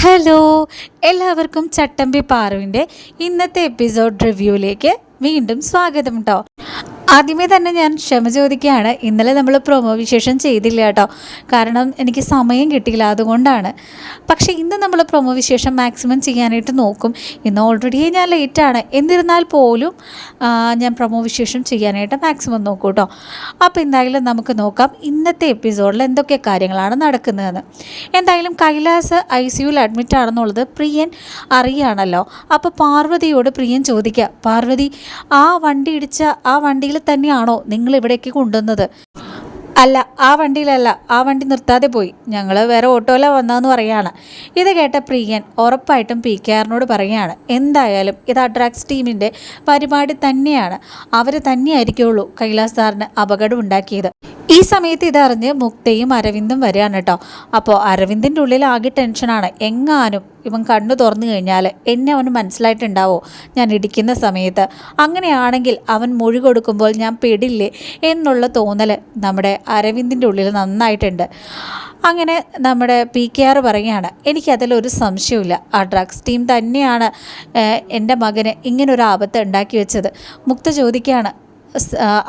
Hello എല്ലാവർക്കും ചട്ടമ്പി പാറുവിന്റെ ഇന്നത്തെ episode റിവ്യൂയിലേക്ക് വീണ്ടും സ്വാഗതം കേട്ടോ ആദ്യമേ തന്നെ ഞാൻ ക്ഷമ ചോദിക്കുകയാണ്. ഇന്നലെ നമ്മൾ പ്രൊമോ വിശേഷം ചെയ്തില്ല കേട്ടോ. കാരണം എനിക്ക് സമയം കിട്ടിയില്ല അതുകൊണ്ടാണ്. പക്ഷേ ഇന്ന് നമ്മൾ പ്രൊമോ വിശേഷം മാക്സിമം ചെയ്യാനായിട്ട് നോക്കും. ഇന്ന് ഓൾറെഡി ഞാൻ ലേറ്റാണ് എന്നിരുന്നാൽ പോലും ഞാൻ പ്രൊമോ വിശേഷം ചെയ്യാനായിട്ട് മാക്സിമം നോക്കും കേട്ടോ. അപ്പോൾ എന്തായാലും നമുക്ക് നോക്കാം ഇന്നത്തെ എപ്പിസോഡിൽ എന്തൊക്കെ കാര്യങ്ങളാണ് നടക്കുന്നതെന്ന്. എന്തായാലും കൈലാസ് ഐ സിയുയിൽ അഡ്മിറ്റ് ആണെന്നുള്ളത് പ്രിയൻ അറിയാണല്ലോ. അപ്പോൾ പാർവതിയോട് പ്രിയൻ ചോദിക്കുക പാർവതി ആ വണ്ടി ഇടിച്ച ആ വണ്ടിയിൽ തന്നെയാണോ നിങ്ങൾ ഇവിടേക്ക് കൊണ്ടുവന്നത്? അല്ല ആ വണ്ടിയിലല്ല. ആ വണ്ടി നിർത്താതെ പോയി. ഞങ്ങൾ വേറെ ഓട്ടോയിലാണ് വന്നതെന്ന് പറയാണ്. ഇത് കേട്ട പ്രിയൻ ഉറപ്പായിട്ടും പി കെ ആറിനോട് പറയുകയാണ് എന്തായാലും ഇത് അഡ്രാക്സ് ടീമിന്റെ പരിപാടി തന്നെയാണ്. അവർ തന്നെയായിരിക്കുള്ളൂ കൈലാസ് സാറിന് അപകടം ഉണ്ടാക്കിയത്. ഈ സമയത്ത് ഇതറിഞ്ഞ് മുക്തയും അരവിന്ദും വരികയാണ് കേട്ടോ. അപ്പോൾ അരവിന്ദിന്റെ ഉള്ളിൽ ആകെ ടെൻഷനാണ് എങ്ങാനും ഇവൻ കണ്ണു തുറന്നു കഴിഞ്ഞാൽ എന്നെ അവന് മനസ്സിലായിട്ടുണ്ടാവോ? ഞാൻ ഇടിക്കുന്ന സമയത്ത്. അങ്ങനെയാണെങ്കിൽ അവൻ മൊഴി കൊടുക്കുമ്പോൾ ഞാൻ പെടില്ലേ എന്നുള്ള തോന്നൽ നമ്മുടെ അരവിന്ദിന്റെ ഉള്ളിൽ നന്നായിട്ടുണ്ട്. അങ്ങനെ നമ്മുടെ പി കെ ആർ പറയുകയാണ് എനിക്കതിലൊരു സംശയമില്ല ആ ഡ്രഗ്സ് ടീം തന്നെയാണ് എന്റെ മകന് ഇങ്ങനൊരു ആപത്ത് ഉണ്ടാക്കി വെച്ചത്. മുക്ത ചോദിക്കുകയാണ്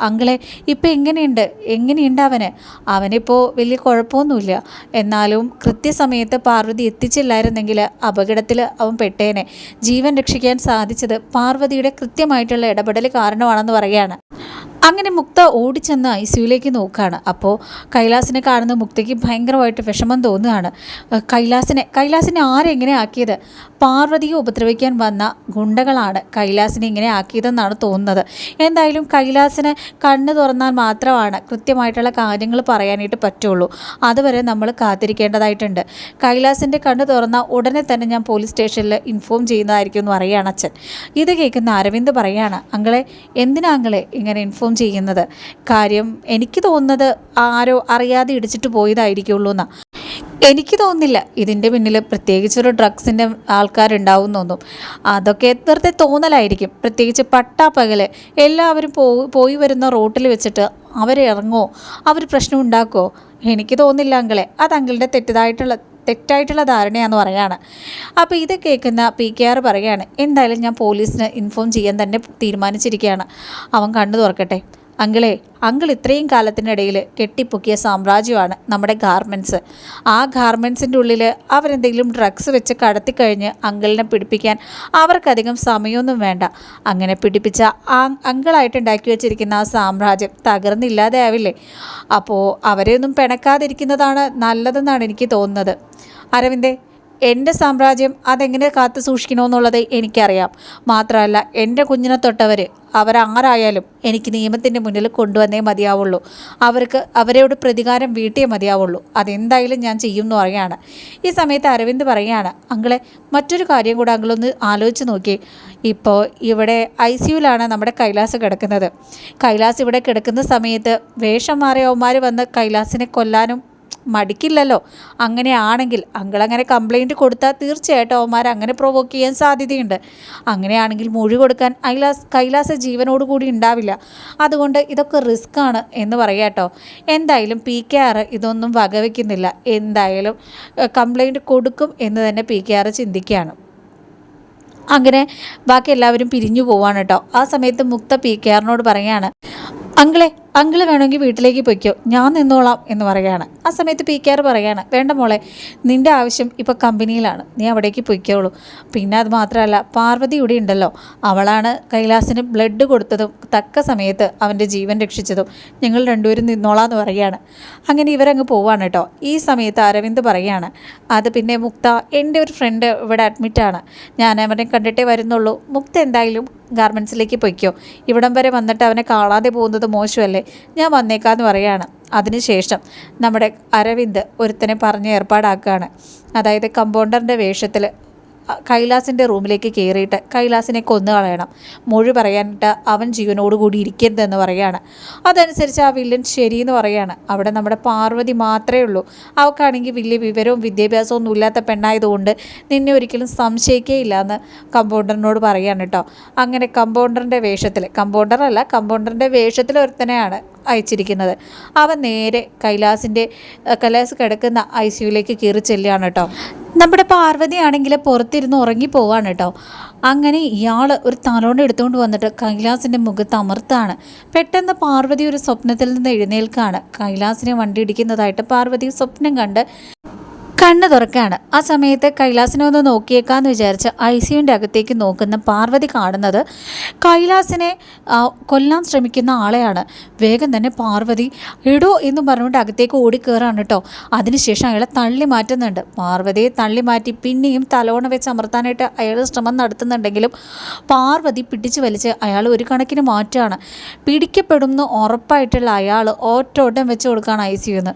അങ്കിളെ ഇപ്പം എങ്ങനെയുണ്ട്? എങ്ങനെയുണ്ട് അവന്? അവനിപ്പോൾ വലിയ കുഴപ്പമൊന്നുമില്ല. എന്നാലും കൃത്യസമയത്ത് പാർവതി എത്തിച്ചില്ലായിരുന്നെങ്കിൽ അപകടത്തിൽ അവൻ പെട്ടേനെ. ജീവൻ രക്ഷിക്കാൻ സാധിച്ചത് പാർവതിയുടെ കൃത്യമായിട്ടുള്ള ഇടപെടൽ കാരണമാണെന്ന് പറയുകയാണ്. അങ്ങനെ മുക്ത ഓടിച്ചെന്ന് ഐ സിയുലേക്ക് നോക്കുകയാണ് അപ്പോൾ കൈലാസിനെ കാണുന്ന മുക്തയ്ക്ക് ഭയങ്കരമായിട്ട് വിഷമം തോന്നുകയാണ്. കൈലാസിനെ കൈലാസിനെ ആരെങ്ങനെ ആക്കിയത്? പാർവതിയെ ഉപദ്രവിക്കാൻ വന്ന ഗുണ്ടകളാണ് കൈലാസിനെ ഇങ്ങനെ ആക്കിയതെന്നാണ് തോന്നുന്നത്. എന്തായാലും കൈലാസിനെ കണ്ണ് തുറന്നാൽ മാത്രമാണ് കൃത്യമായിട്ടുള്ള കാര്യങ്ങൾ പറയാനായിട്ട് പറ്റുള്ളൂ. അതുവരെ നമ്മൾ കാത്തിരിക്കേണ്ടതായിട്ടുണ്ട്. കൈലാസിന്റെ കണ്ണ് തുറന്ന ഉടനെ തന്നെ ഞാൻ പോലീസ് സ്റ്റേഷനിൽ ഇൻഫോം ചെയ്യുന്നതായിരിക്കും എന്ന് പറയുകയാണ് അച്ഛൻ. ഇത് കേൾക്കുന്ന അരവിന്ദ് പറയാണ് അങ്ങളെ എന്തിനാ അങ്ങളെ ഇങ്ങനെ ഇൻഫോം ചെയ്യുന്നത്. കാര്യം എനിക്ക് തോന്നുന്നത് ആരോ അറിയാതെ ഇടിച്ചിട്ട് പോയതായിരിക്കുള്ളൂ എന്നാ എനിക്ക് തോന്നുന്നില്ല. ഇതിന്റെ പിന്നിൽ പ്രത്യേകിച്ചൊരു ഡ്രഗ്സിന്റെ ആൾക്കാരുണ്ടാവുന്നൊന്നും അതൊക്കെ വെറുതെ തോന്നലായിരിക്കും. പ്രത്യേകിച്ച് പട്ടാപ്പകൽ എല്ലാവരും പോയി വരുന്ന റോട്ടിൽ വെച്ചിട്ട് അവരിറങ്ങോ അവർ പ്രശ്നം ഉണ്ടാക്കുമോ എനിക്ക് തോന്നില്ല അങ്കിളെ. അത് അങ്കിളിന്റെ തെറ്റിതായിട്ടുള്ള തെറ്റായിട്ടുള്ള ധാരണയാണെന്ന് പറയുകയാണ്. അപ്പോൾ ഇത് കേൾക്കുന്ന പി കെ ആർ പറയുകയാണ് എന്തായാലും ഞാൻ പോലീസിന് ഇൻഫോം ചെയ്യാൻ തന്നെ തീരുമാനിച്ചിരിക്കുകയാണ്. അവൻ കണ്ണു തുറക്കട്ടെ. അങ്കിളെ അങ്കിൾ ഇത്രയും കാലത്തിനിടയിൽ കെട്ടിപ്പൊക്കിയ സാമ്രാജ്യമാണ് നമ്മുടെ ഗാർമെന്റ്സ് ആ ഗാർമെന്റ്സിന്റെ ഉള്ളിൽ അവരെന്തെങ്കിലും ഡ്രഗ്സ് വെച്ച് കടത്തിക്കഴിഞ്ഞ് അങ്കിളിനെ പിടിപ്പിക്കാൻ അവർക്കധികം സമയമൊന്നും വേണ്ട. അങ്ങനെ പിടിപ്പിച്ച ആ അങ്കിളായിട്ട് ഉണ്ടാക്കി വെച്ചിരിക്കുന്ന ആ സാമ്രാജ്യം തകർന്നില്ലാതെ ആവില്ലേ? അപ്പോൾ അവരെയൊന്നും പിണക്കാതിരിക്കുന്നതാണ് നല്ലതെന്നാണ് എനിക്ക് തോന്നുന്നത്. അരവിന്ദേ എന്റെ സാമ്രാജ്യം അതെങ്ങനെ കാത്തു സൂക്ഷിക്കണമെന്നുള്ളത് എനിക്കറിയാം. മാത്രമല്ല എന്റെ കുഞ്ഞിനെ തൊട്ടവർ അവരാരായാലും എനിക്ക് നിയമത്തിന്റെ മുന്നിൽ കൊണ്ടുവന്നേ മതിയാവുള്ളൂ. അവർക്ക് അവരോട് പ്രതികാരം വീട്ടിയേ മതിയാവുള്ളൂ. അതെന്തായാലും ഞാൻ ചെയ്യും എന്ന് പറയുകയാണ്. ഈ സമയത്ത് അരവിന്ദ് പറയുകയാണ് അങ്കിളെ മറ്റൊരു കാര്യം കൂടെ അങ്കിളൊന്ന് ആലോചിച്ച് നോക്കി ഇപ്പോൾ ഇവിടെ ഐ സിയുലാണ് നമ്മുടെ കൈലാസ് കിടക്കുന്നത്. കൈലാസ് ഇവിടെ കിടക്കുന്ന സമയത്ത് വേഷം മാറിയവന്മാർ വന്ന് കൈലാസിനെ കൊല്ലാനും മടിക്കില്ലല്ലോ. അങ്ങനെയാണെങ്കിൽ അങ്കിൾ അങ്ങനെ കംപ്ലൈന്റ് കൊടുത്താൽ തീർച്ചയായിട്ടും അവന്മാർ അങ്ങനെ പ്രൊവോക്ക് ചെയ്യാൻ സാധ്യതയുണ്ട്. അങ്ങനെയാണെങ്കിൽ മൊഴി കൊടുക്കാൻ കൈലാസ് കൈലാസ ജീവനോട് കൂടി ഉണ്ടാവില്ല. അതുകൊണ്ട് ഇതൊക്കെ റിസ്ക് ആണ് എന്ന് പറയാട്ടോ എന്തായാലും പി കെ ആർ ഇതൊന്നും വകവയ്ക്കുന്നില്ല എന്തായാലും കംപ്ലൈന്റ് കൊടുക്കും എന്ന് തന്നെ പി കെ ആർ ചിന്തിക്കുകയാണ്. അങ്ങനെ ബാക്കി എല്ലാവരും പിരിഞ്ഞു പോവാണ് കേട്ടോ. ആ സമയത്ത് മുക്ത പി കെ ആറിനോട് പറയാണ് അങ്കിളെ അങ്കിൾ വേണമെങ്കിൽ വീട്ടിലേക്ക് പൊയ്ക്കോ. ഞാൻ നിന്നോളാം എന്ന് പറയാണ് ആ സമയത്ത് പി കെ ആർ പറയാണ് വേണ്ട മോളെ നിന്റെ ആവശ്യം ഇപ്പോൾ കമ്പനിയിലാണ്. നീ അവിടേക്ക് പൊയ്ക്കോളൂ. പിന്നെ അത് മാത്രമല്ല പാർവതി ഇവിടെ ഉണ്ടല്ലോ. അവളാണ് കൈലാസിന് ബ്ലഡ് കൊടുത്തതും തക്ക സമയത്ത് അവന്റെ ജീവൻ രക്ഷിച്ചതും. ഞങ്ങൾ രണ്ടുപേരും നിന്നോളാം എന്ന് പറയാണ് അങ്ങനെ ഇവരങ്ങ് പോവാണ് കേട്ടോ ഈ സമയത്ത് അരവിന്ദ് പറയാണ് അത് പിന്നെ മുക്ത എന്റെ ഒരു ഫ്രണ്ട് ഇവിടെ അഡ്മിറ്റാണ് ഞാൻ അവനെ കണ്ടിട്ടേ വരുന്നുള്ളൂ. മുക്ത എന്തായാലും ഗാർമെൻസിലേക്ക് പൊയ്ക്കോ. ഇവിടം വരെ വന്നിട്ട് അവനെ കാണാതെ പോകുന്നത് മോശമല്ലേ? ഞാൻ വന്നേക്കാന്ന് പറയാണ്. അതിനുശേഷം നമ്മുടെ അരവിന്ദ് ഒരുത്തനെ പറഞ്ഞ് ഏർപ്പാടാക്കുകയാണ്. അതായത് കമ്പൗണ്ടറിന്റെ വേഷത്തിൽ കൈലാസിന്റെ റൂമിലേക്ക് കയറിയിട്ട് കൈലാസിനെ കൊന്നു കളയണം. മൊഴി പറയാനിട്ട് അവൻ ജീവനോടുകൂടി ഇരിക്കരുതെന്ന് പറയാണ് അതനുസരിച്ച് ആ വില്ലൻ ശരിയെന്ന് പറയാണ് അവിടെ നമ്മുടെ പാർവതി മാത്രമേ ഉള്ളൂ. അവൾക്കാണെങ്കിൽ വലിയ വിവരവും വിദ്യാഭ്യാസവും ഒന്നും ഇല്ലാത്ത പെണ്ണായതുകൊണ്ട് നിന്നെ ഒരിക്കലും സംശയിക്കേയില്ല എന്ന് കമ്പൗണ്ടറിനോട് പറയാണ് കേട്ടോ. അങ്ങനെ കമ്പൗണ്ടറിന്റെ വേഷത്തിൽ കമ്പൗണ്ടർ അല്ല കമ്പൗണ്ടറിന്റെ വേഷത്തിൽ ഒരുത്തനെയാണ് അയച്ചിരിക്കുന്നത്. അവൻ നേരെ കൈലാസിന്റെ കൈലാസ് കിടക്കുന്ന ഐ സിയുലേക്ക് കയറി ചെല്ലുകയാണ് കേട്ടോ. നമ്മുടെ പാർവതി ആണെങ്കിൽ പുറത്തിരുന്ന് ഉറങ്ങി പോവാണ് കേട്ടോ. അങ്ങനെ ഇയാൾ ഒരു തലോണ്ട് എടുത്തുകൊണ്ട് വന്നിട്ട് കൈലാസിന്റെ മുഖത്ത് അമർത്താണ്. പെട്ടെന്ന് പാർവതി ഒരു സ്വപ്നത്തിൽ നിന്ന് എഴുന്നേൽക്കാണ്. കൈലാസിനെ വണ്ടി ഇടിക്കുന്നതായിട്ട് പാർവതി സ്വപ്നം കണ്ട് കണ്ണ് തുറക്കാണ്. ആ സമയത്ത് കൈലാസിനെ ഒന്ന് നോക്കിയേക്കാന്ന് വിചാരിച്ച് ഐ സിയുന്റെ അകത്തേക്ക് നോക്കുന്ന പാർവതി കാണുന്നത് കൈലാസിനെ കൊല്ലാൻ ശ്രമിക്കുന്ന ആളെയാണ്. വേഗം തന്നെ പാർവതി എടോ എന്ന് പറഞ്ഞുകൊണ്ട് അകത്തേക്ക് ഓടിക്കയറാണ് കേട്ടോ. അതിനുശേഷം അയാളെ തള്ളി മാറ്റുന്നുണ്ട്. പാർവതിയെ തള്ളി മാറ്റി പിന്നെയും തലോണ വെച്ച് അമർത്താനായിട്ട് അയാൾ ശ്രമം നടത്തുന്നുണ്ടെങ്കിലും പാർവതി പിടിച്ചു വലിച്ച് അയാൾ ഒരു കണക്കിന് മാറ്റാണ് പിടിക്കപ്പെടുമെന്ന് ഉറപ്പായിട്ടുള്ള അയാൾ ഓട്ടോട്ടം വെച്ച് കൊടുക്കുകയാണ് ഐ സിയുന്ന്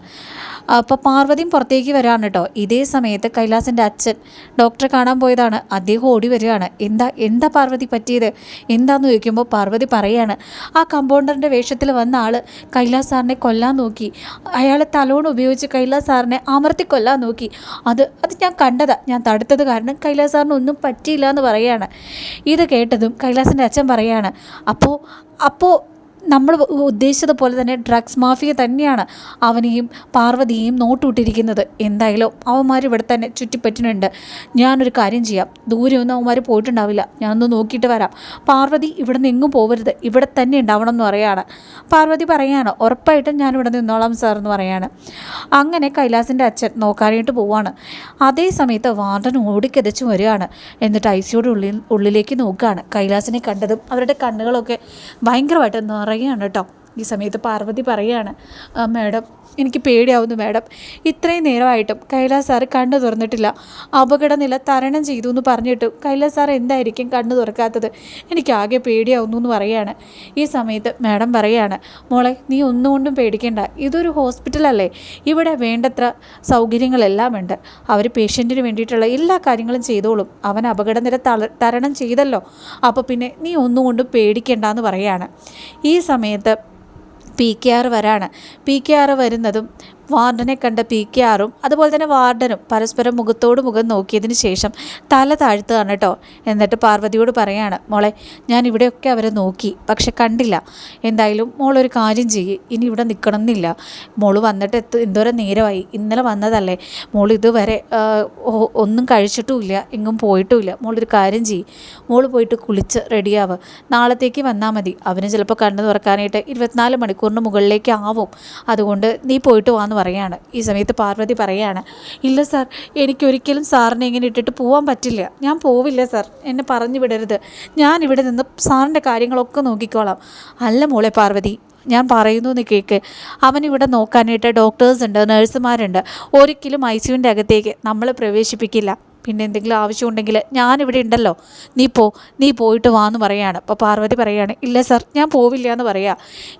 അപ്പോൾ പാർവതിയും പുറത്തേക്ക് വരാണ് കേട്ടോ. ഇതേ സമയത്ത് കൈലാസിന്റെ അച്ഛൻ ഡോക്ടറെ കാണാൻ പോയതാണ്. അദ്ദേഹം ഓടി വരികയാണ്. എന്താ എന്താ പാർവതി പറ്റിയത്? എന്താന്ന് ചോദിക്കുമ്പോൾ പാർവതി പറയാണ് ആ കമ്പൗണ്ടറിന്റെ വേഷത്തിൽ വന്ന ആൾ കൈലാസ് സാറിനെ കൊല്ലാൻ നോക്കി. അയാളെ തലോൺ ഉപയോഗിച്ച് കൈലാസ് സാറിനെ അമർത്തി കൊല്ലാൻ നോക്കി. അത് അത് ഞാൻ കണ്ടതാ. ഞാൻ തടുത്തത് കാരണം കൈലാസ് സാറിന് ഒന്നും പറ്റിയില്ല എന്ന് പറയാണ്. ഇത് കേട്ടതും കൈലാസിന്റെ അച്ഛൻ പറയാണ് അപ്പോൾ അപ്പോൾ നമ്മൾ ഉദ്ദേശിച്ചതുപോലെ തന്നെ ഡ്രഗ്സ് മാഫിയ തന്നെയാണ് അവനെയും പാർവതിയെയും നോട്ടുവിട്ടിരിക്കുന്നത് എന്തായാലും അവന്മാർ ഇവിടെ തന്നെ ചുറ്റിപ്പറ്റുന്നുണ്ട് ഞാനൊരു കാര്യം ചെയ്യാം. ദൂരെയൊന്നും അവന്മാർ പോയിട്ടുണ്ടാവില്ല. ഞാനൊന്ന് നോക്കിയിട്ട് വരാം. പാർവതി ഇവിടെ നിന്ന് എങ്ങും പോകരുത് ഇവിടെ തന്നെ ഉണ്ടാവണം എന്ന് പറയാണ്. പാർവതി പറയാണ് ഉറപ്പായിട്ടും ഞാൻ ഇവിടെ നിന്നോളാം സാർ എന്ന് പറയാണ്. അങ്ങനെ കൈലാസിന്റെ അച്ഛൻ നോക്കാനായിട്ട് പോവാണ്. അതേ സമയത്ത് വാർഡൻ ഓടിക്കതച്ച് വരികയാണ്. എന്നിട്ട് ഐ സിയുടെ ഉള്ളിൽ ഉള്ളിലേക്ക് നോക്കുകയാണ്. കൈലാസിനെ കണ്ടതും അവരുടെ കണ്ണുകളൊക്കെ ഭയങ്കരമായിട്ട് നിറയുകയാണ് കേട്ടോ. ഈ സമയത്ത് പാർവതി പറയാണ് "ആ, മാഡം എനിക്ക് പേടിയാവുന്നു മാഡം. ഇത്രയും നേരമായിട്ടും കൈലാസ് സാർ കണ്ണു തുറന്നിട്ടില്ല. അപകടനില തരണം ചെയ്തു എന്ന് പറഞ്ഞിട്ടും കൈലാസ് സാർ എന്തായിരിക്കും കണ്ണു തുറക്കാത്തത്? എനിക്ക് ആകെ പേടിയാവുന്നു എന്ന് പറയാണ്. ഈ സമയത്ത് മാഡം പറയാണ് മോളെ നീ ഒന്നുകൊണ്ടും പേടിക്കേണ്ട. ഇതൊരു ഹോസ്പിറ്റലല്ലേ ഇവിടെ വേണ്ടത്ര സൗകര്യങ്ങളെല്ലാം ഉണ്ട്. അവർ പേഷ്യന്റിന് വേണ്ടിയിട്ടുള്ള എല്ലാ കാര്യങ്ങളും ചെയ്തോളും. അവൻ അപകടനില തരണം ചെയ്തല്ലോ. അപ്പോൾ പിന്നെ നീ ഒന്നുകൊണ്ടും പേടിക്കേണ്ട എന്ന് പറയാണ്. ഈ സമയത്ത് പി കെ ആർ വരാണ്. പി കെ ആർ വരുന്നതും വാർഡനെ കണ്ട പി കെ ആറും അതുപോലെ തന്നെ വാർഡനും പരസ്പരം മുഖത്തോട് മുഖം നോക്കിയതിന് ശേഷം തല താഴ്ത്തുകയാണ് കേട്ടോ. എന്നിട്ട് പാർവതിയോട് പറയാണ് മോളെ ഞാൻ ഇവിടെയൊക്കെ അവരെ നോക്കി പക്ഷെ കണ്ടില്ല. എന്തായാലും മോൾ ഒരു കാര്യം ചെയ്യ് ഇനി ഇവിടെ നിൽക്കണം എന്നില്ല മോൾ വന്നിട്ട് എത്തു എന്തോരം നേരമായി ഇന്നലെ വന്നതല്ലേ. മോൾ ഇതുവരെ ഒന്നും കഴിച്ചിട്ടുമില്ല എങ്ങും പോയിട്ടുമില്ല. മോളൊരു കാര്യം ചെയ്യ് മോൾ പോയിട്ട് കുളിച്ച് റെഡിയാവ്. നാളത്തേക്ക് വന്നാൽ മതി. അവന് ചിലപ്പോൾ കണ്ണു തുറക്കാനായിട്ട് ഇരുപത്തിനാല് മണിക്കൂറിന് മുകളിലേക്ക് ആവും. അതുകൊണ്ട് നീ പോയിട്ട് വാന്ന് പറയാണ്. ഈ സമയത്ത് പാർവതി പറയാണ് ഇല്ല സാർ എനിക്കൊരിക്കലും സാറിനെ ഇങ്ങനെ ഇട്ടിട്ട് പോകാൻ പറ്റില്ല. ഞാൻ പോവില്ല സാർ. എന്നെ പറഞ്ഞു വിടരുത്. ഞാൻ ഇവിടെ നിന്ന് സാറിന്റെ കാര്യങ്ങളൊക്കെ നോക്കിക്കോളാം. അല്ല മോളെ പാർവതി ഞാൻ പറയുന്നു എന്ന് കേൾക്ക് അവൻ ഇവിടെ നോക്കാനായിട്ട് ഡോക്ടേഴ്സ് ഉണ്ട് നഴ്സുമാരുണ്ട് ഒരിക്കലും ഐ സിയുവിന്റെ അകത്തേക്ക് നമ്മൾ പ്രവേശിപ്പിക്കില്ല. പിന്നെ എന്തെങ്കിലും ആവശ്യമുണ്ടെങ്കിൽ ഞാനിവിടെ ഉണ്ടല്ലോ. നീ പോ നീ പോയിട്ട് വാ എന്ന് പറയാണ്. അപ്പോൾ പാർവതി പറയാണ് ഇല്ല സർ ഞാൻ പോവില്ല എന്ന് പറയാ.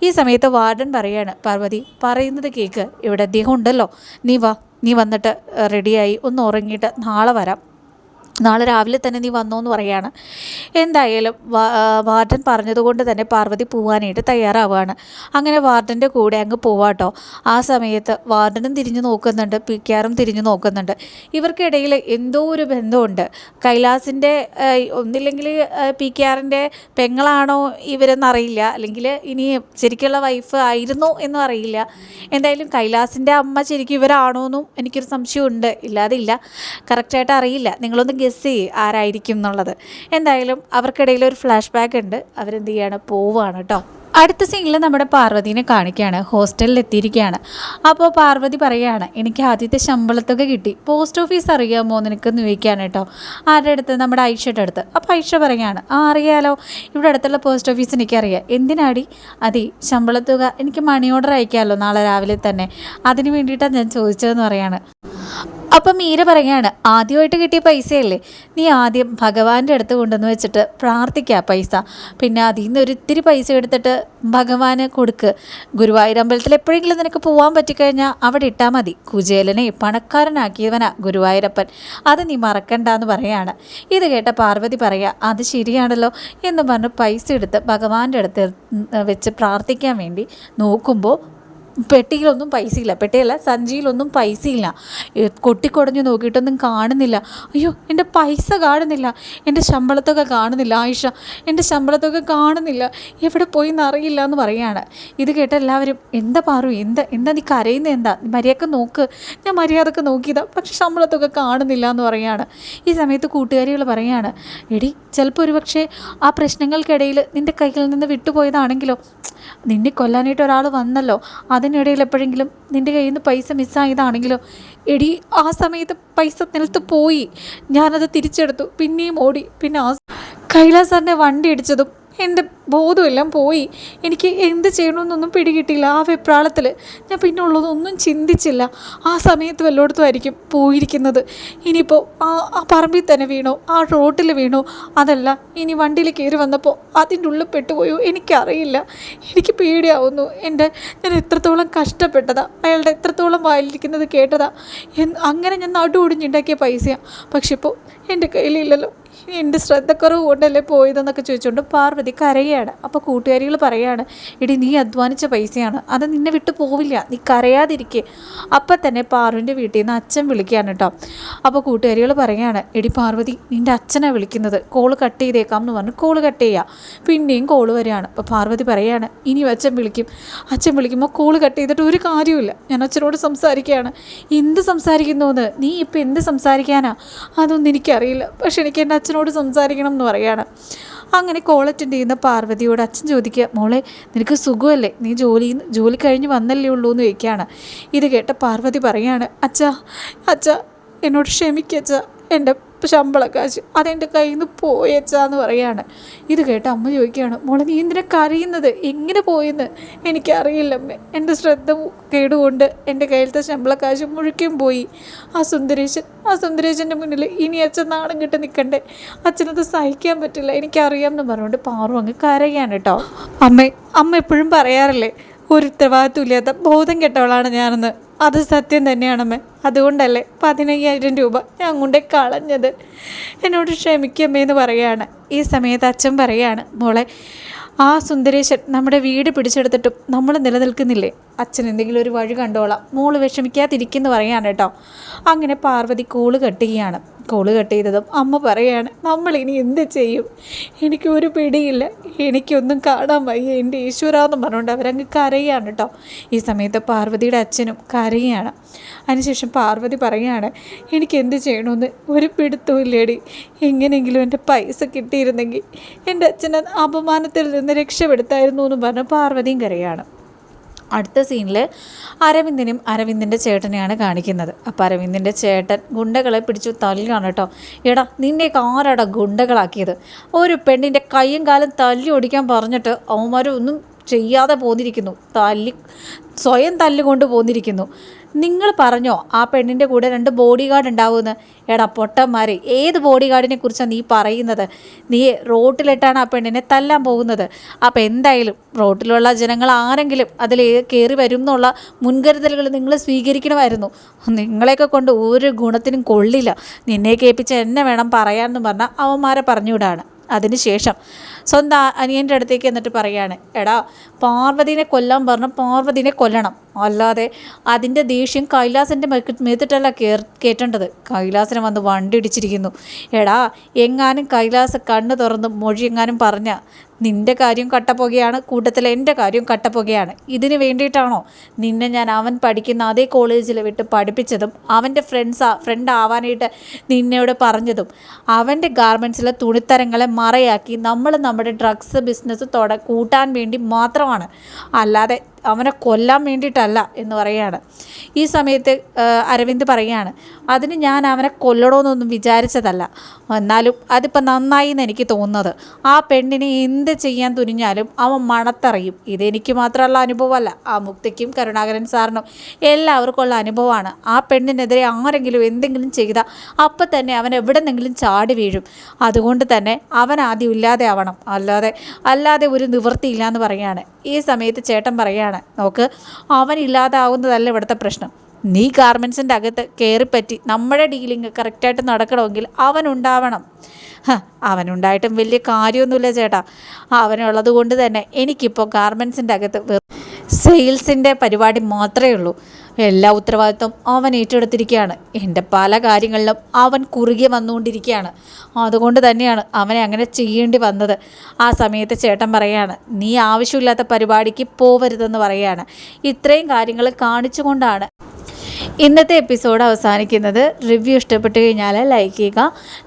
ഈ സമയത്ത് വാർഡൻ പറയാണ് പാർവതി പറയുന്നത് കേക്ക് ഇവിടെ അദ്ദേഹം ഉണ്ടല്ലോ. നീ വാ നീ വന്നിട്ട് റെഡിയായി ഒന്ന് ഉറങ്ങിയിട്ട് നാളെ വരാം. നാളെ രാവിലെ തന്നെ നീ വന്നോ എന്ന് പറയാണ്. എന്തായാലും വാർഡൻ പറഞ്ഞതുകൊണ്ട് തന്നെ പാർവതി പോവാനായിട്ട് തയ്യാറാവുകയാണ് അങ്ങനെ വാർഡന്റെ കൂടെ അങ്ങ് പോവാട്ടോ. ആ സമയത്ത് വാർഡനും തിരിഞ്ഞു നോക്കുന്നുണ്ട് പി കെ ആറും തിരിഞ്ഞു നോക്കുന്നുണ്ട്. ഇവർക്കിടയിൽ എന്തോ ഒരു ബന്ധമുണ്ട്. കൈലാസിന്റെ ഒന്നില്ലെങ്കിൽ പി കെ ആറിന്റെ പെങ്ങളാണോ ഇവരെന്നറിയില്ല. അല്ലെങ്കിൽ ഇനി ശരിക്കുള്ള വൈഫ് ആയിരുന്നോ എന്നും അറിയില്ല. എന്തായാലും കൈലാസിന്റെ അമ്മ ശരിക്കും ഇവരാണോ എന്നും എനിക്കൊരു സംശയമുണ്ട്. ഇല്ലാതില്ല. കറക്റ്റായിട്ട് അറിയില്ല. നിങ്ങളൊന്ന് ഗസ് സി ആരായിരിക്കും എന്നുള്ളത്. എന്തായാലും അവർക്കിടയിൽ ഒരു ഫ്ലാഷ് ബാക്ക് ഉണ്ട്. അവരെന്ത് ചെയ്യാണ്? പോവുകയാണ് കേട്ടോ അടുത്ത സീനിൽ നമ്മുടെ പാർവതിനെ കാണിക്കുകയാണ് ഹോസ്റ്റലിൽ എത്തിയിരിക്കുകയാണ് അപ്പോൾ പാർവതി പറയുകയാണ് എനിക്ക് ആദ്യത്തെ ശമ്പളത്തൊക്കെ കിട്ടി. പോസ്റ്റ് ഓഫീസ് അറിയാമോ നിനക്കെന്ന് ചോദിക്കുകയാണ് കേട്ടോ ആരുടെ അടുത്ത്? നമ്മുടെ ഐഷയുടെ അടുത്ത്. അപ്പോൾ ഐഷ പറയുകയാണ് ആ അറിയാലോ. ഇവിടെ അടുത്തുള്ള പോസ്റ്റ് ഓഫീസ് എനിക്കറിയാം. എന്തിനാടി? അതെ ശമ്പളത്തുക. എനിക്ക് മണി ഓർഡർ അയക്കാമല്ലോ നാളെ രാവിലെ തന്നെ. അതിന് വേണ്ടിയിട്ടാണ് ഞാൻ ചോദിച്ചതെന്ന് പറയാണ്. അപ്പം മീര പറയാണ് ആദ്യമായിട്ട് കിട്ടിയ പൈസയല്ലേ? നീ ആദ്യം ഭഗവാന്റെ അടുത്ത് കൊണ്ടുവന്ന് വെച്ചിട്ട് പ്രാർത്ഥിക്കുക പൈസ. പിന്നെ അതിൽ നിന്ന് ഒരിത്തിരി പൈസ എടുത്തിട്ട് ഭഗവാന് കൊടുക്ക്. ഗുരുവായൂർ അമ്പലത്തിൽ എപ്പോഴെങ്കിലും നിനക്ക് പോകാൻ പറ്റിക്കഴിഞ്ഞാൽ അവിടെ ഇട്ടാൽ മതി. കുചേലനെ പണക്കാരനാക്കിയവനാ ഗുരുവായൂരപ്പൻ. അത് നീ മറക്കണ്ടെന്ന് പറയാണ്. ഇത് കേട്ട പാർവതി പറയുക അത് ശരിയാണല്ലോ എന്ന് പറഞ്ഞ് പൈസ എടുത്ത് ഭഗവാന്റെ അടുത്ത് വെച്ച് പ്രാർത്ഥിക്കാൻ വേണ്ടി നോക്കുമ്പോൾ പെട്ടിയിലൊന്നും പൈസ ഇല്ല പെട്ടിയല്ല സഞ്ചിയിലൊന്നും പൈസ ഇല്ല കൊട്ടിക്കൊടഞ്ഞു നോക്കിയിട്ടൊന്നും കാണുന്നില്ല. അയ്യോ എന്റെ പൈസ കാണുന്നില്ല. എന്റെ ശമ്പളത്തൊക്കെ കാണുന്നില്ല. ആയിഷ എന്റെ ശമ്പളത്തൊക്കെ കാണുന്നില്ല. എവിടെ പോയി എന്നറിയില്ല എന്ന് പറയാണ്. ഇത് കേട്ട എല്ലാവരും എന്താ പാറു? എന്താ എന്താ നീ കരയുന്നത് എന്താ? മര്യാദയ്ക്ക് നോക്ക്. ഞാൻ മര്യാദയ്ക്ക് നോക്കിയതാ. പക്ഷെ ശമ്പളത്തൊക്കെ കാണുന്നില്ല എന്ന് പറയാണ്. ഈ സമയത്ത് കൂട്ടുകാരികൾ പറയാണ് എടി ചിലപ്പോൾ ഒരു പക്ഷേ ആ പ്രശ്നങ്ങൾക്കിടയിൽ നിന്റെ കയ്യിൽ നിന്ന് വിട്ടുപോയതാണെങ്കിലോ? നിന്നെ കൊല്ലാനായിട്ട് ഒരാൾ വന്നല്ലോ. അതിനിടയിൽ എപ്പോഴെങ്കിലും നിന്റെ കയ്യിൽ നിന്ന് പൈസ മിസ്സായതാണെങ്കിലോ? എടി ആ സമയത്ത് പൈസ നിലത്ത് പോയി. ഞാനത് തിരിച്ചെടുത്തു. പിന്നെയും ഓടി. പിന്നെ ആ കൈലാസ് വണ്ടി ഇടിച്ചതും എന്റെ ബോധമെല്ലാം പോയി. എനിക്ക് എന്ത് ചെയ്യണമെന്നൊന്നും പിടികിട്ടിയില്ല ആ വെപ്രാളത്തിൽ ഞാൻ പിന്നെ ഉള്ളതൊന്നും ചിന്തിച്ചില്ല. ആ സമയത്ത് വല്ലയിടത്തും ആയിരിക്കും പോയിരിക്കുന്നത്. ഇനിയിപ്പോൾ ആ ആ പറമ്പിൽ തന്നെ വീണോ? ആ റോട്ടിൽ വീണോ? അതല്ല ഇനി വണ്ടിയിൽ കയറി വന്നപ്പോൾ അതിന്റെ ഉള്ളിൽ പെട്ടുപോയോ? എനിക്കറിയില്ല. എനിക്ക് പേടിയാവുന്നു. എന്റെ ഞാൻ എത്രത്തോളം കഷ്ടപ്പെട്ടതാ. അയാളുടെ എത്രത്തോളം വായിലിരിക്കുന്നത് കേട്ടതാ. അങ്ങനെ ഞാൻ നടുവൊടിഞ്ഞുണ്ടാക്കിയ പൈസയാണ് പക്ഷെ ഇപ്പോൾ എന്റെ കയ്യിലില്ലല്ലോ. എന്റെ ശ്രദ്ധക്കുറവ് കൊണ്ടല്ലേ പോയതെന്നൊക്കെ ചോദിച്ചുകൊണ്ട് പാർവതി കരയാണ്. അപ്പോൾ കൂട്ടുകാരികൾ പറയാണ് ഇടി നീ അധ്വാനിച്ച പൈസയാണ്. അത് നിന്നെ വിട്ടു പോവില്ല. നീ കരയാതിരിക്കേ. അപ്പം തന്നെ പാറുവിന്റെ വീട്ടിൽ നിന്ന് അച്ഛൻ വിളിക്കുകയാണ് കേട്ടോ. അപ്പോൾ കൂട്ടുകാരികൾ പറയാണ് എടി പാർവതി നിന്റെ അച്ഛനാണ് വിളിക്കുന്നത്. കോൾ കട്ട് ചെയ്തേക്കാം എന്ന് പറഞ്ഞു കോൾ കട്ട് ചെയ്യുക പിന്നെയും കോൾ വരികയാണ്. അപ്പോൾ പാർവതി പറയാണ് ഇനി അച്ഛൻ വിളിക്കും. അച്ഛൻ വിളിക്കുമ്പോൾ കോൾ കട്ട് ചെയ്തിട്ട് ഒരു കാര്യമില്ല ഞാൻ അച്ഛനോട് സംസാരിക്കുകയാണ് എന്ത് സംസാരിക്കുന്നു നീ ഇപ്പം എന്ത് സംസാരിക്കാനാ? അതൊന്നും എനിക്കറിയില്ല. പക്ഷെ എനിക്ക് എന്റെ അച്ഛനോട് സംസാരിക്കണം എന്ന് പറയാണ്. അങ്ങനെ കോൾ അറ്റൻഡ് ചെയ്യുന്ന പാർവതിയോട് അച്ഛൻ ചോദിക്കുക മോളെ നിനക്ക് സുഖമല്ലേ? നീ ജോലി ജോലി കഴിഞ്ഞ് വന്നല്ലേ ഉള്ളൂ എന്ന് ചോദിക്കുകയാണ്. ഇത് കേട്ട പാർവതി പറയാണ് അച്ഛാ അച്ഛാ എന്നോട് ക്ഷമിക്കച്ച എന്റെ ശമ്പള കാശ് അതെന്റെ കയ്യിൽ നിന്ന് പോയച്ചാന്ന് പറയാണ്. ഇത് കേട്ട് അമ്മ ചോദിക്കുകയാണ് മോളെ നീ എന്തിനാ കരയുന്നത്? എങ്ങനെ പോയെന്ന് എനിക്കറിയില്ല അമ്മ എന്റെ ശ്രദ്ധ കേടുകൊണ്ട് എന്റെ കയ്യിലത്തെ ശമ്പള കാശ് മുഴുക്കും പോയി. ആ സുന്ദരേശൻ ആ സുന്ദരേശന്റെ മുന്നിൽ ഇനി അച്ഛൻ നാണം കിട്ടി നിൽക്കണ്ടേ? അച്ഛനത് സഹിക്കാൻ പറ്റില്ല എനിക്കറിയാം എന്ന് പറഞ്ഞുകൊണ്ട് പാറു അങ്ങ് കരയാണ് കേട്ടോ. അമ്മ അമ്മ എപ്പോഴും പറയാറില്ലേ ഒരു ഉത്തരവാദിത്വം ഇല്ലാത്ത ബോധം കെട്ടവളാണ് ഞാനെന്ന്. അത് സത്യം തന്നെയാണമ്മേ അതുകൊണ്ടല്ലേ പതിനയ്യായിരം രൂപ ഞാൻ കൊണ്ടേ കളഞ്ഞത്. എന്നോട് ക്ഷമിക്കമ്മേ എന്ന് പറയാണ് ഈ സമയത്ത് അച്ഛൻ പറയാണ് മോളെ ആ സുന്ദരേശൻ നമ്മുടെ വീട് പിടിച്ചെടുത്തിട്ടും നമ്മൾ നിലനിൽക്കുന്നില്ലേ? അച്ഛൻ എന്തെങ്കിലും ഒരു വഴി കണ്ടോളാം. മോൾ വിഷമിക്കാതിരിക്കുന്നു പറയാണ് കേട്ടോ. അങ്ങനെ പാർവതി കൂൾ കെട്ടുകയാണ്. കോൾ കട്ട് ചെയ്തതും അമ്മ പറയാണ് നമ്മൾ ഇനി എന്ത് ചെയ്യും? എനിക്ക് ഒരു പിടിയില്ല. എനിക്കൊന്നും കാണാൻ വയ്യ. എന്റെ ഈശ്വര പറഞ്ഞുകൊണ്ട് അവരങ്ങ് കരയാണ് കേട്ടോ. ഈ സമയത്ത് പാർവതിയുടെ അച്ഛനും കരയാണ്. അതിനുശേഷം പാർവതി പറയാണ് എനിക്ക് എന്ത് ചെയ്യണമെന്ന് ഒരു പിടുത്തവും ഇല്ലേടി. എങ്ങനെയെങ്കിലും എന്റെ പൈസ കിട്ടിയിരുന്നെങ്കിൽ എന്റെ അച്ഛനെ അപമാനത്തിൽ നിന്ന് രക്ഷപ്പെടുത്തായിരുന്നു എന്ന് പറഞ്ഞ് പാർവതിയും കരയാണ്. അടുത്ത സീനിൽ അരവിന്ദനും അരവിന്ദന്റെ ചേട്ടനെയാണ് കാണിക്കുന്നത്. അപ്പോൾ അരവിന്ദന്റെ ചേട്ടൻ ഗുണ്ടകളെ പിടിച്ചു തല്ലുകയാണ് കേട്ടോ. എടാ നിന്നെയൊക്കെ ആരാടാ ഗുണ്ടകളാക്കിയത്? ഒരു പെണ്ണിന്റെ കൈയും കാലും തല്ലി ഓടിക്കാൻ പറഞ്ഞിട്ട് അവന്മാരൊന്നും ചെയ്യാതെ പോന്നിരിക്കുന്നു. തല്ലി സ്വയം തല്ലുകൊണ്ട് പോന്നിരിക്കുന്നു. നിങ്ങൾ പറഞ്ഞോ ആ പെണ്ണിന്റെ കൂടെ രണ്ട് ബോഡി ഗാർഡ് ഉണ്ടാവുമെന്ന്? എടാ പൊട്ടന്മാരെ ഏത് ബോഡി ഗാർഡിനെ കുറിച്ചാണ് നീ പറയുന്നത്? നീ റോട്ടിലിട്ടാണ് ആ പെണ്ണിനെ തല്ലാൻ പോകുന്നത്. അപ്പോൾ എന്തായാലും റോട്ടിലുള്ള ജനങ്ങൾ ആരെങ്കിലും അതിൽ കയറി വരും എന്നുള്ള മുൻകരുതലുകൾ നിങ്ങൾ സ്വീകരിക്കണമായിരുന്നു. നിങ്ങളെയൊക്കെ കൊണ്ട് ഒരു ഗുണത്തിനും കൊള്ളില്ല. നിന്നെ കേൾപ്പിച്ച് എന്നെ വേണം പറയാമെന്ന് പറഞ്ഞാൽ അവന്മാരെ പറഞ്ഞുവിടാണ്. അതിനുശേഷം സ്വന്തം അനിയന്റെ അടുത്തേക്ക് എന്നിട്ട് പറയാണ് എടാ പാർവതിനെ കൊല്ലാൻ പറഞ്ഞു പാർവതിനെ കൊല്ലണം. അല്ലാതെ അതിന്റെ ദേഷ്യം കൈലാസന്റെ മേത്തിട്ടല്ല കേർ കയറ്റേണ്ടത് കൈലാസനെ വന്ന് വണ്ടി ഇടിച്ചിരിക്കുന്നു എടാ എങ്ങാനും കൈലാസ കണ്ണ് തുറന്ന് മൊഴി എങ്ങാനും പറഞ്ഞ നിന്റെ കാര്യം കട്ടപ്പുകയാണ് കൂട്ടത്തിൽ എന്റെ കാര്യം കട്ടപ്പുകയാണ്. ഇതിന് വേണ്ടിയിട്ടാണോ നിന്നെ ഞാൻ അവൻ പഠിക്കുന്ന അതേ കോളേജിൽ വിട്ട് പഠിപ്പിച്ചതും അവന്റെ ഫ്രണ്ട്സ് ഫ്രണ്ട് ആവാനായിട്ട് നിന്നോട് പറഞ്ഞതും? അവന്റെ ഗാർമെന്റ്സിലെ തുണിത്തരങ്ങളെ മറയാക്കി നമ്മൾ നമ്മുടെ ഡ്രഗ്സ് ബിസിനസ് തുട കൂട്ടാൻ വേണ്ടി മാത്രമാണ്. അല്ലാതെ അവനെ കൊല്ലാൻ വേണ്ടിയിട്ടല്ല എന്ന് പറയുകയാണ്. ഈ സമയത്ത് അരവിന്ദ് പറയുകയാണ് അതിന് ഞാൻ അവനെ കൊല്ലണമെന്നൊന്നും വിചാരിച്ചതല്ല. എന്നാലും അതിപ്പോൾ നന്നായി എന്ന് എനിക്ക് തോന്നുന്നത്. ആ പെണ്ണിനെ എന്ത് ചെയ്യാൻ തുനിഞ്ഞാലും അവൻ മണത്തറിയും. ഇതെനിക്ക് മാത്രമുള്ള അനുഭവമല്ല. ആ മുക്തിക്കും കരുണാകരൻ സാറിനും എല്ലാവർക്കും ഉള്ള അനുഭവമാണ്. ആ പെണ്ണിനെതിരെ ആരെങ്കിലും എന്തെങ്കിലും ചെയ്താൽ അപ്പം തന്നെ അവൻ എവിടെന്നെങ്കിലും ചാടി വീഴും. അതുകൊണ്ട് തന്നെ അവൻ ആദ്യം ഇല്ലാതെ ആവണം. അല്ലാതെ അല്ലാതെ ഒരു നിവൃത്തിയില്ല എന്ന് പറയുകയാണ്. ഈ സമയത്ത് ചേട്ടൻ പറയാണ് നോക്ക് അവൻ ഇല്ലാതാവുന്നതല്ല ഇവിടുത്തെ പ്രശ്നം. നീ ഗാർമെൻസിന്റെ അകത്ത് കയറിപ്പറ്റി നമ്മുടെ ഡീലിങ് കറക്റ്റായിട്ട് നടക്കണമെങ്കിൽ അവനുണ്ടാവണം. അവനുണ്ടായിട്ടും വലിയ കാര്യമൊന്നുമില്ല ചേട്ടാ. അവനുള്ളത് കൊണ്ട് തന്നെ എനിക്കിപ്പോൾ ഗാർമെൻസിന്റെ അകത്ത് സെയിൽസിന്റെ പരിപാടി മാത്രമേ ഉള്ളൂ. എല്ലാ ഉത്തരവാദിത്വം അവൻ ഏറ്റെടുത്തിരിക്കുകയാണ്. എന്റെ പല കാര്യങ്ങളിലും അവൻ കുറുകെ വന്നുകൊണ്ടിരിക്കുകയാണ്. അതുകൊണ്ട് തന്നെയാണ് അവനെ അങ്ങനെ ചെയ്യേണ്ടി വന്നത്. ആ സമയത്ത് ചേട്ടൻ പറയാണ് നീ ആവശ്യമില്ലാത്ത പരിപാടിക്ക് പോവരുതെന്ന് പറയുകയാണ് ഇത്രയും കാര്യങ്ങൾ കാണിച്ചുകൊണ്ടാണ് ഇന്നത്തെ എപ്പിസോഡ് അവസാനിക്കുന്നത്. റിവ്യൂ ഇഷ്ടപ്പെട്ട് കഴിഞ്ഞാൽ ലൈക്ക് ചെയ്യുക.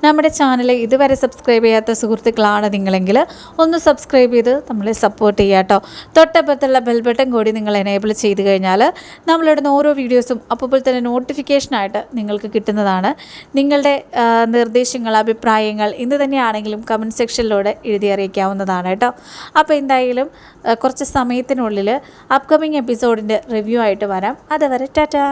നമ്മുടെ ചാനൽ ഇതുവരെ സബ്സ്ക്രൈബ് ചെയ്യാത്ത സുഹൃത്തുക്കളാണ് നിങ്ങളെങ്കിൽ ഒന്ന് സബ്സ്ക്രൈബ് ചെയ്ത് നമ്മളെ സപ്പോർട്ട് ചെയ്യുക കേട്ടോ. തൊട്ടപ്പുറത്തുള്ള ബെൽബട്ടൺ കൂടി നിങ്ങൾ എനേബിൾ ചെയ്ത് കഴിഞ്ഞാൽ നമ്മളിടുന്ന ഓരോ വീഡിയോസും അപ്പോൾ തന്നെ നോട്ടിഫിക്കേഷനായിട്ട് നിങ്ങൾക്ക് കിട്ടുന്നതാണ്. നിങ്ങളുടെ നിർദ്ദേശങ്ങൾ അഭിപ്രായങ്ങൾ എന്ത് തന്നെയാണെങ്കിലും കമന്റ് സെക്ഷനിലൂടെ എഴുതി അറിയിക്കാവുന്നതാണ് കേട്ടോ. അപ്പോൾ എന്തായാലും കുറച്ച് സമയത്തിനുള്ളിൽ അപ്കമിങ് എപ്പിസോഡിന്റെ റിവ്യൂ ആയിട്ട് വരാം. അതുവരെ ടാറ്റാ.